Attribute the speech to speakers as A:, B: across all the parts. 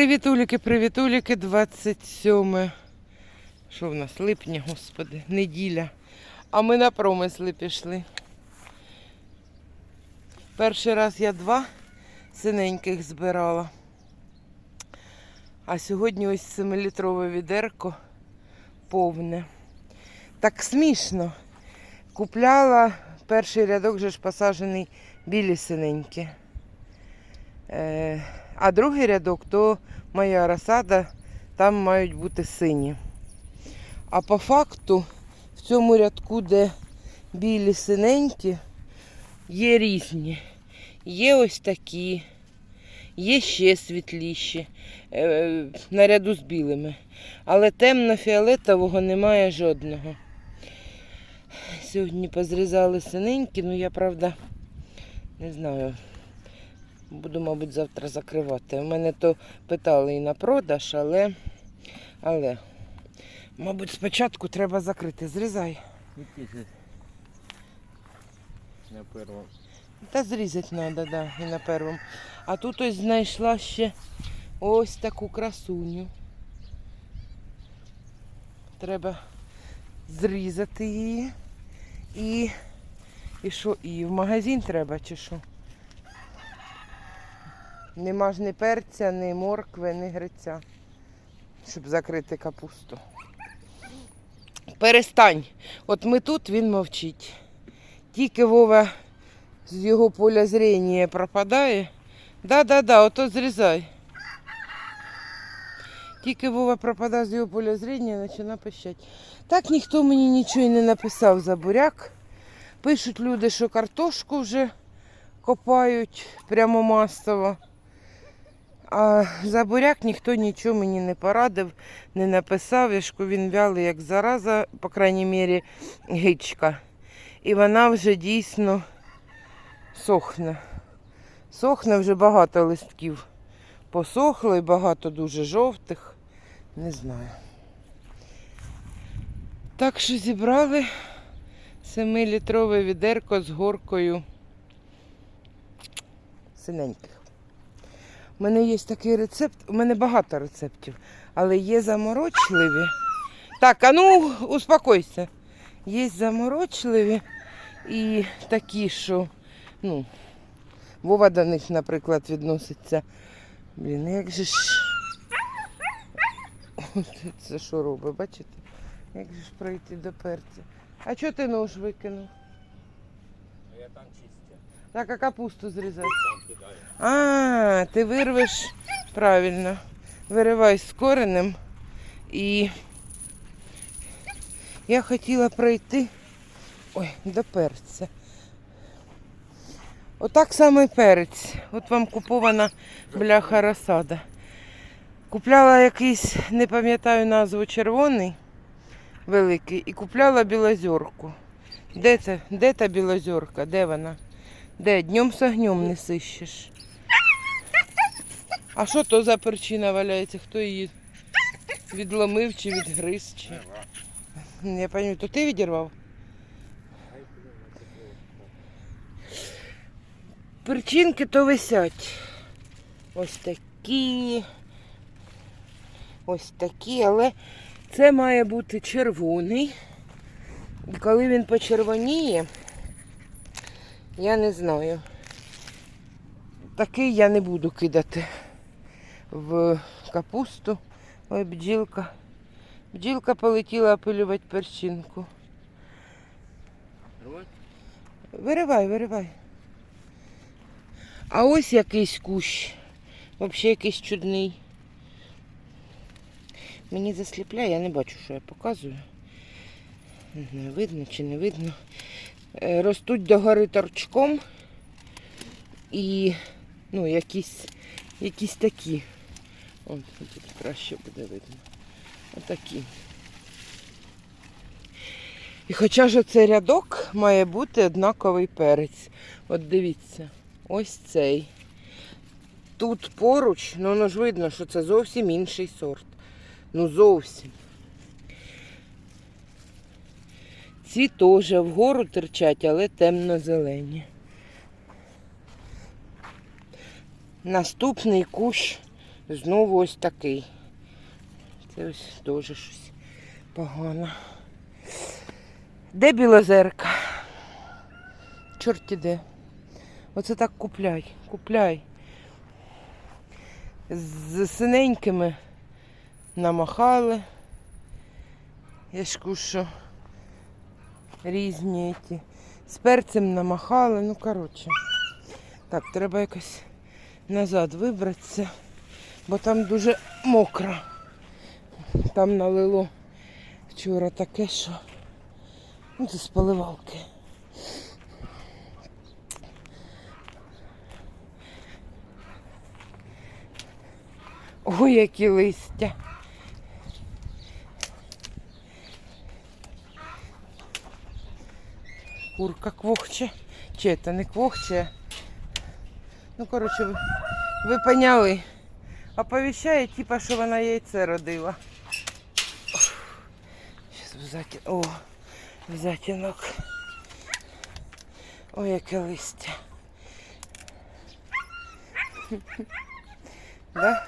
A: Привітуліки, привітуліки, 27. Що в нас? Липня, господи, неділя. А ми на промисли пішли. Перший раз я два синеньких збирала. А сьогодні ось 7-літрове відерко повне. Так смішно. Купляла перший рядок же ж посаджений білі синенькі. Е, а другий рядок то моя розсада, там мають бути сині. А по факту в цьому рядку, де білі синенькі, є різні. Є ось такі, є ще світліші, е, наряду з білими. Але темно-фіолетового немає жодного. Сьогодні позрізали синенькі, ну я правда не знаю. Буду, мабуть, завтра закривати. У мене то питали і на продаж, але. Але. Мабуть, спочатку треба закрити. Зрізай.
B: На первом.
A: Та зрізати треба, да, і на первому. А тут ось знайшла ще ось таку красуню. Треба зрізати її. І. І що? І в магазин треба чи що? Нема ж ні перця, ні моркви, ні гриця, щоб закрити капусту. Перестань. От ми тут, він мовчить. Тільки Вова з його поля зрення пропадає. Да-да-да, ото зрізай. Тільки Вова пропадає з його поля зрення, починає пищати. Так ніхто мені нічого і не написав за буряк. Пишуть люди, що картошку вже копають прямо масово. А за буряк ніхто нічого мені не порадив, не написав. Я ж він вялий, як зараза, по крайній мірі, гичка. І вона вже дійсно сохне. Сохне вже багато листків. Посохло і багато дуже жовтих. Не знаю. Так що зібрали 7-літрове відерко з горкою синеньких. У мене є такий рецепт, у мене багато рецептів, але є заморочливі. Так, а ну успокойся. Є заморочливі і такі, що, ну, Вова до них, наприклад, відноситься. Блін, як же ж. От Це що робить, бачите? Як же ж пройти до перця? А чого ти нож викинув?
B: Я там чистя.
A: Так, а капусту зрізати? А, ти вирвеш правильно. Виривай з коренем. І я хотіла пройти ой, до перця. Отак саме перець. От вам купована бляха розсада. Купляла якийсь, не пам'ятаю назву, червоний великий і купляла білозерку. Де це? Де та білозерка? Де вона? Де? Днем з огнем не сищеш. А що то за перчина валяється? Хто її відломив чи відгриз? Чи... Я пам'ятаю, то ти відірвав? Перчинки то висять. Ось такі. Ось такі, але це має бути червоний. І коли він почервоніє, я не знаю. Такий я не буду кидати в капусту. Ой, бджілка. Бджілка полетіла опилювати перчинку. Виривай, виривай. А ось якийсь кущ. Взагалі якийсь чудний. Мені засліпляє, я не бачу, що я показую. Не видно чи не видно. Е, Ростуть догори торчком і ну, якісь, якісь такі. От тут краще буде видно. Отакі. І хоча ж оцей рядок має бути однаковий перець. От дивіться, ось цей. Тут поруч, ну воно ж видно, що це зовсім інший сорт. Ну зовсім. Ці теж вгору терчать, але темно-зелені. Наступний кущ Знову ось такий. Це ось теж щось погано. Де білозерка? Чорт іде. Оце так купляй, купляй. З синенькими намахали. Я ж кушу різні ті. З перцем намахали, ну коротше. Так, треба якось назад вибратися, бо там дуже мокро. Там налило вчора таке, що ну, це з поливалки. Ой, які листя. Курка квохче. Чи це не квохче? Ну, коротше, ви, ви поняли. Оповіщає, типа, що вона яйце родила. Зараз. О, взятінок. Ой, яке листя. Да?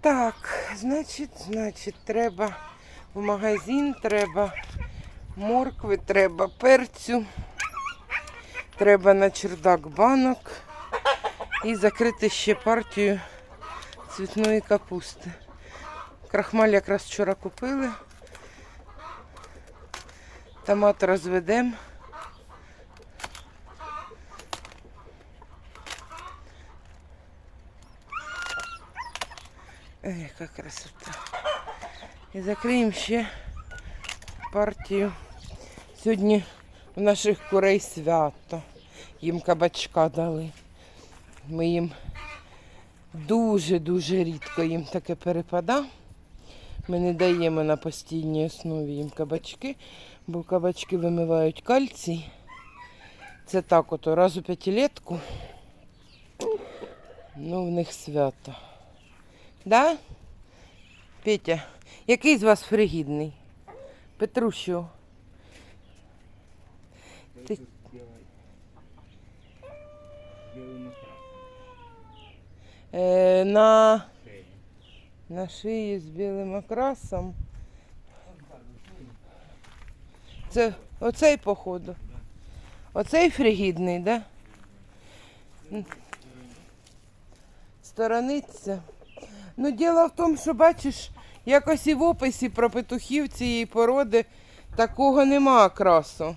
A: Так, значить, значить, треба в магазин, треба моркви, треба перцю, треба на чердак банок і закрити ще партію цвітної капусти. Крахмаль якраз вчора купили. Томат розведемо. Яка красота. І закриємо ще партію. Сьогодні у наших курей свято. Їм кабачка дали. Ми їм дуже-дуже рідко їм таке перепада. Ми не даємо на постійній основі їм кабачки, бо кабачки вимивають кальцій. Це так от раз у п'ятилетку. Ну, в них свято. Да? Петя, який з вас фригідний? Петрущу. Ты-
B: Тут белый. Белый матрас.
A: Е, на,
B: Шея.
A: на шиї з білим окрасом. Це оцей, походу. Оцей фригідний, да? М. Ну, діло в тому, що бачиш, якось і в описі про петухів цієї породи такого нема окрасу.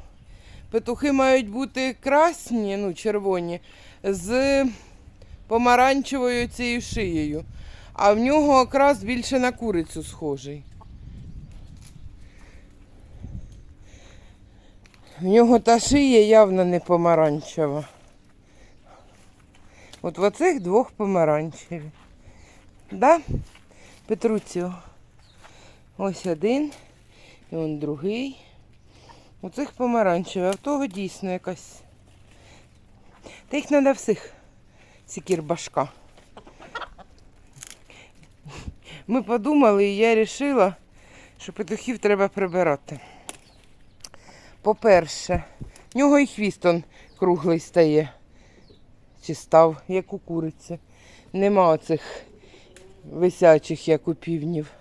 A: Петухи мають бути красні, ну, червоні, з помаранчевою цією шиєю. А в нього окрас більше на курицю схожий. В нього та шия явно не помаранчева. От в оцих двох помаранчеві. Да? Петруціо. Ось один. І он другий. У цих помаранчеві, а в того дійсно якась. Та їх треба всіх, ці кірбашка. Ми подумали, і я вирішила, що петухів треба прибирати. По-перше, в нього і хвіст он круглий стає. Чи став, як у куриці. Нема оцих висячих, як у півнів.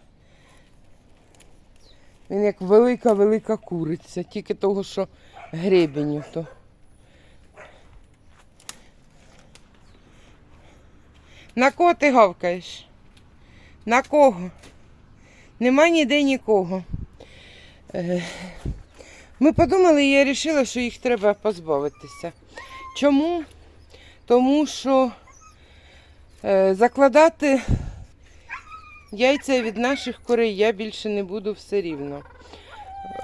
A: Він як велика-велика куриця, тільки того, що гребеню то. На кого ти гавкаєш? На кого? Нема ніде нікого. Ми подумали, і я вирішила, що їх треба позбавитися. Чому? Тому що е, закладати яйця від наших курей я більше не буду все рівно.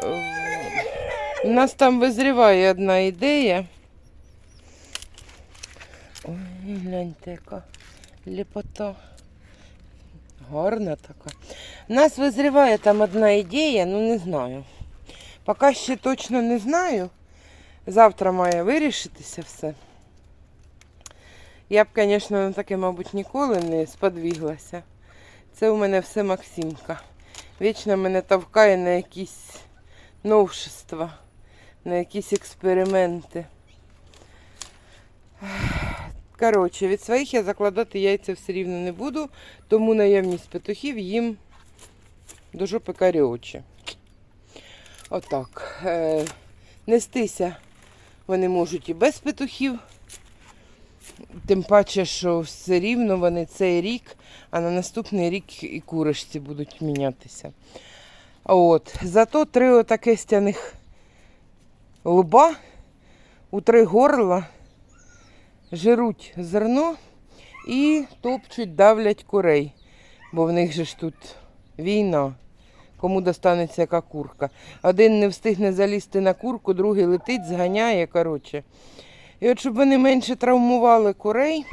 A: Е, У нас там визріває одна ідея. Ой, гляньте, яка ліпота. Гарна така. У нас визріває там одна ідея, ну не знаю. Поки ще точно не знаю. Завтра має вирішитися все. Я б, звісно, на таке, мабуть, ніколи не сподвіглася. Це у мене все Максимка. Вічно мене тавкає на якісь новшества, на якісь експерименти. Коротше, від своїх я закладати яйця все рівно не буду, тому наявність петухів їм до жопи карі очі. Отак. Е, нестися вони можуть і без петухів. Тим паче, що все рівно вони цей рік, а на наступний рік і курочці будуть мінятися. От. Зато три отаке стяних лба у три горла жируть зерно і топчуть, давлять курей. Бо в них же ж тут війна. Кому достанеться яка курка. Один не встигне залізти на курку, другий летить, зганяє. Коротше. І от щоб вони менше травмували курей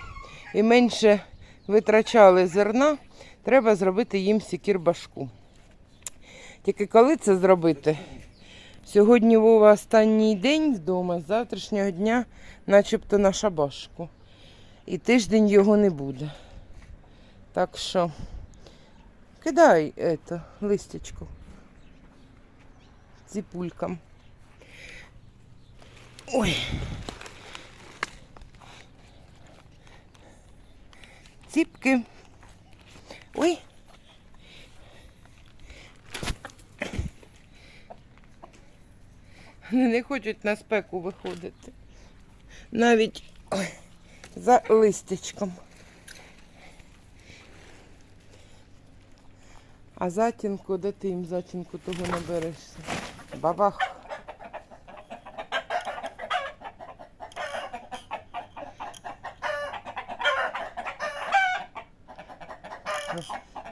A: і менше витрачали зерна, треба зробити їм сікір-башку. Тільки коли це зробити? Сьогодні Вова останній день вдома, з завтрашнього дня, начебто на шабашку. І тиждень його не буде. Так що кидай это, листячку ципулькам. Ой. Ціпки. Ой. Вони не хочуть на спеку виходити. Навіть за листячком. А затінку, де ти їм затінку того наберешся? Бабах.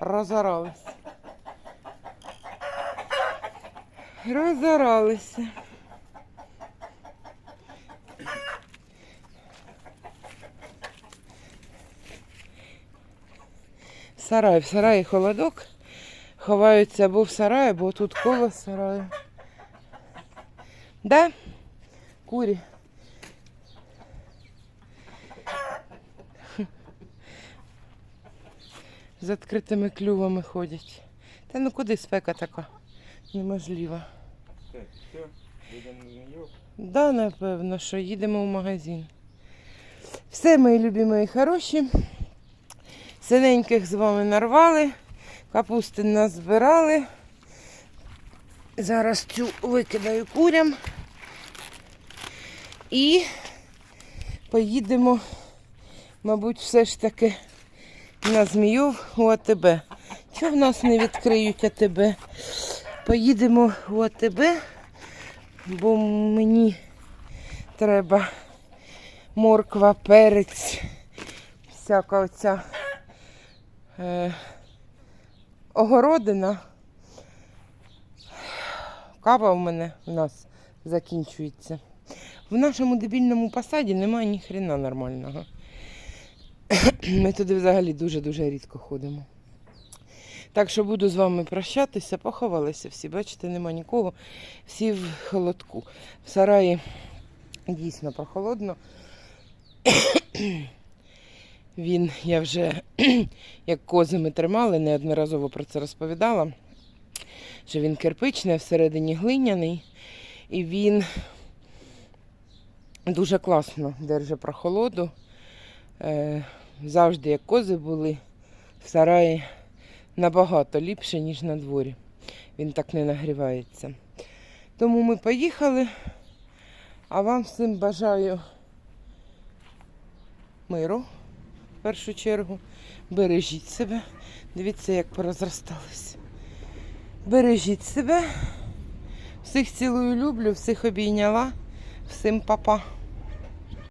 A: Розорались. Розоралися. Сарай, в сараї холодок. Ховаються або в сараї, або тут коло сараю. Да? Курі. З відкритими клювами ходять. Та ну куди спека така? Неможливо.
B: Так, все.
A: Да, напевно, що їдемо в магазин. Все, мої любі, мої хороші. Синеньких з вами нарвали, капусти назбирали. Зараз цю викидаю курям. І поїдемо, мабуть, все ж таки на змію у АТБ. Чого в нас не відкриють АТБ? Поїдемо у АТБ, бо мені треба морква, перець, всяка оця е, огородина. Кава в мене у нас закінчується. В нашому дебільному посаді немає ні хрена нормального. Ми туди взагалі дуже-дуже рідко ходимо. Так що буду з вами прощатися, поховалися всі, бачите, нема нікого. Всі в холодку. В сараї дійсно прохолодно. Він, я вже, як кози ми тримали, неодноразово про це розповідала, що він кирпичний, всередині глиняний. І він дуже класно держить прохолоду. Завжди, як кози були, в сараї набагато ліпше, ніж на дворі. Він так не нагрівається. Тому ми поїхали, а вам всім бажаю миру в першу чергу. Бережіть себе. Дивіться, як порозростались. Бережіть себе. Всіх цілую люблю, всіх обійняла. Всім па-па.